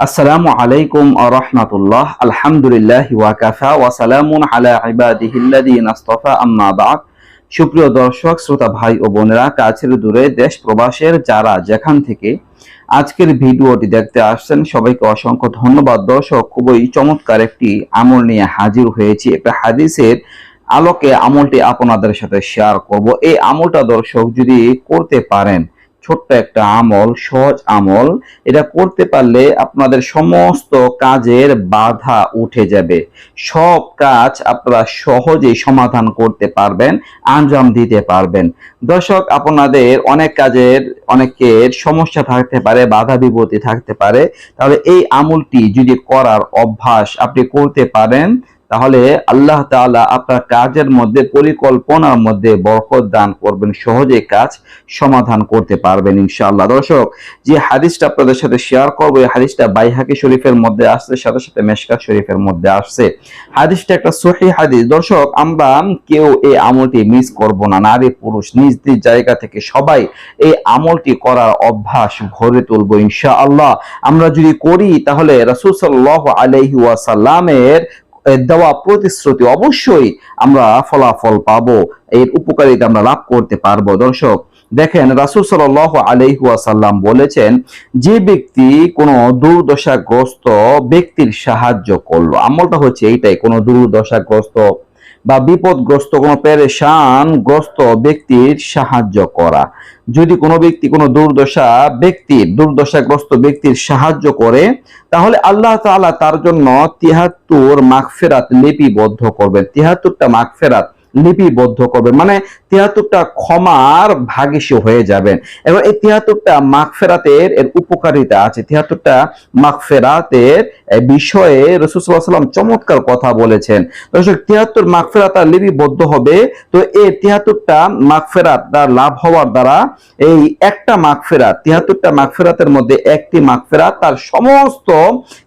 আসসালামু আলাইকুম আ রহমাতুল্লাহ। আলহামদুলিল্লাহ ওয়া সালামুন আলা ইবাদিহিল্লাযিনা ইসতাফা আম্মা বাদ। সুপ্রিয় দর্শক, শ্রোতা ভাই ও বোনেরা, কাছের দূরে দেশ প্রবাসের যারা যেখান থেকে আজকের ভিডিওটি দেখতে আসছেন, সবাইকে অসংখ্য ধন্যবাদ। দর্শক, খুবই চমৎকার একটি আমল নিয়ে হাজির হয়েছি। একটা হাদিসের আলোকে আমলটি আপনাদের সাথে শেয়ার করব। এই আমলটা দর্শক যদি করতে পারেন ছোট্ট একটা আমল, সহজ আমল। এটা করতে পারলে আপনাদের সমস্ত কাজের বাধা উঠে যাবে। সব কাজ আপনারা সহজেই সমাধান করতে পারবেন, আঞ্জাম দিতে পারবেন। দর্শক, আপনাদের অনেক কাজের, অনেকের সমস্যা থাকতে পারে, বাধা বিপত্তি থাকতে পারে। তাহলে এই আমলটি যদি করার অভ্যাস আপনি করতে পারেন তাহলে আল্লাহ তাআলা আপনার কাজের মধ্যে, পরিকল্পনার মধ্যে বরকত দান করবেন, সহজে কাজ সমাধান করতে পারবেন ইনশাআল্লাহ। দর্শক, যে হাদিসটা আপনাদের সাথে শেয়ার করব, এই হাদিসটা বাইহাকি শরীফের মধ্যে আসছে, সাথে সাথে মেশকাত শরীফের মধ্যে আসছে। হাদিসটা একটা সহি হাদিস। দর্শক, আমরা কেউ এই আমলটি মিস করব না। নারী, পুরুষ, নিজ নিজ জায়গা থেকে সবাই এই আমলটি করার অভ্যাস গড়ে তুলবো ইনশাআল্লাহ। আমরা যদি করি, তাহলে রাসূল সাল্লাল্লাহু আলাইহি ওয়াসাল্লামের দেওয়া প্রতিশ্রুতি অবশ্যই আমরা ফলাফল পাবো। এর উপকারিতা আমরা লাভ করতে পারব। দর্শক, দেখেন রাসুল সাল আলহাসাল্লাম বলেছেন, যে ব্যক্তি কোনো দুর্দশাগ্রস্ত ব্যক্তির সাহায্য করল। আমলটা হচ্ছে এইটাই, কোনো দুর্দশাগ্রস্ত বা বিপদগ্রস্ত কোনো পেরেশান গ্রস্ত ব্যক্তির সাহায্য করা। যদি কোনো ব্যক্তি কোনো দুর্দশা ব্যক্তির দুর্দশাগ্রস্ত ব্যক্তির সাহায্য করে, তাহলে আল্লাহ তাআলা তার জন্য তিহাত্তর মাগফেরাত লিপিবদ্ধ করবেন। তিহাত্তরটা মাগফেরাত লিপিবদ্ধ করবেন। মানে তিয়াত্তরটা ক্ষমার ভাগিসী হয়ে যাবেন। এবং এই তিয়াত্তরটা মাগফেরাতের এর উপকারিতা আছে। তিয়াত্তরটা মাগফেরাতের বিষয়ে রসুসাল্লাম চমৎকার কথা বলেছেন। দর্শক তিয়াত্তর মাগফেরাত লিপিবদ্ধ হবে। তো এই তিয়াত্তরটা মাগফেরাত তার লাভ হওয়ার দ্বারা এই একটা মাগফেরাত, তিয়াত্তরটা মাগফেরাতের মধ্যে একটি মাগফেরাত তার সমস্ত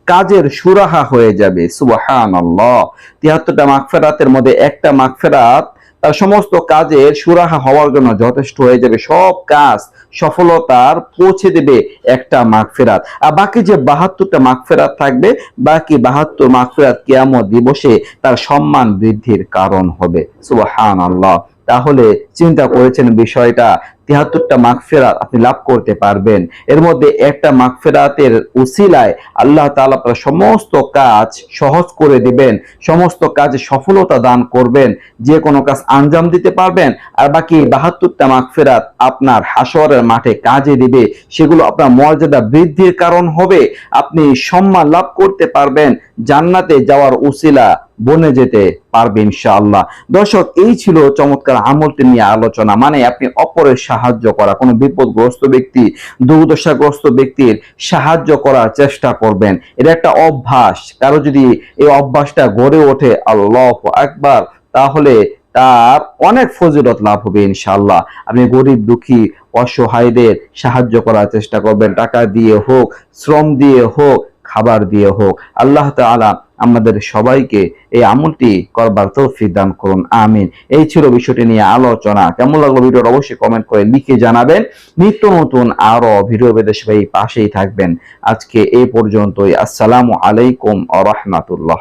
কাজের সুরাহা হয়ে যাবে। সুবাহান আল্লাহ তিয়াত্তরটা মাগফেরাতের মধ্যে একটা মাগফেরাত তার সমস্ত কাজের সুরাহা হওয়ার জন্য যথেষ্ট হয়ে যাবে। সব কাজ সফলতার পৌঁছে দেবে একটা মাগফেরাত। আর বাকি যে বাহাত্তরটা মাগফেরাত থাকবে, বাকি বাহাত্তর মাগফেরাত কেয়ামত দিবসে তার সম্মান বৃদ্ধির কারণ হবে। সুবাহান আল্লাহ তাহলে চিন্তা করেছেন বিষয়টা তিহাত্তরটা মাগফেরাত আপনি লাভ করতে পারবেন। এর মধ্যে একটা মাগফেরাতের উসিলায় আল্লাহ তাআলা আপনার সমস্ত কাজ সহজ করে দিবেন, সমস্ত কাজে সফলতা দান করবেন, যে কোনো কাজ আঞ্জাম দিতে পারবেন, আর বাকি বাহাত্তরটা মাগফেরাত আপনার হাসরের মাঠে কাজে দিবে। সেগুলো আপনার মর্যাদা বৃদ্ধির কারণ হবে। আপনি সম্মান লাভ করতে পারবেন, জান্নাতে যাওয়ার উসিলা বনে যেতে পারবে ইনশাআল্লাহ। দর্শক, এই ছিল চমৎকার আমলটি নিয়ে আলোচনা। মানে আপনি অপরের সাহায্য করা, কোনো বিপদগ্রস্ত ব্যক্তি, দুর্দশাগ্রস্ত ব্যক্তির সাহায্য করার চেষ্টা করবেন। এটা একটা অভ্যাস। কারও যদি এই অভ্যাসটা গড়ে ওঠে, আল্লাহ একবার তাহলে তার অনেক ফজিলত লাভ হবে ইনশাল্লাহ আপনি গরিব, দুঃখী, অসহায়দের সাহায্য করার চেষ্টা করবেন। টাকা দিয়ে হোক, শ্রম দিয়ে হোক, খাবার দিয়ে হোক। আল্লাহ তাআলা আমাদের সবাইকে এই আমলটি করবার তৌফিক দান করুন, আমিন। এই ছিল বিষয়টি নিয়ে আলোচনা। কেমন লাগল ভিডিওটা অবশ্যই কমেন্ট করে লিখে জানাবেন। নিত্য নতুন আরও ভিডিও পেতে সবাই পাশেই থাকবেন। আজকে এই পর্যন্তই। আসসালামু আলাইকুম আ রহমাতুল্লাহ।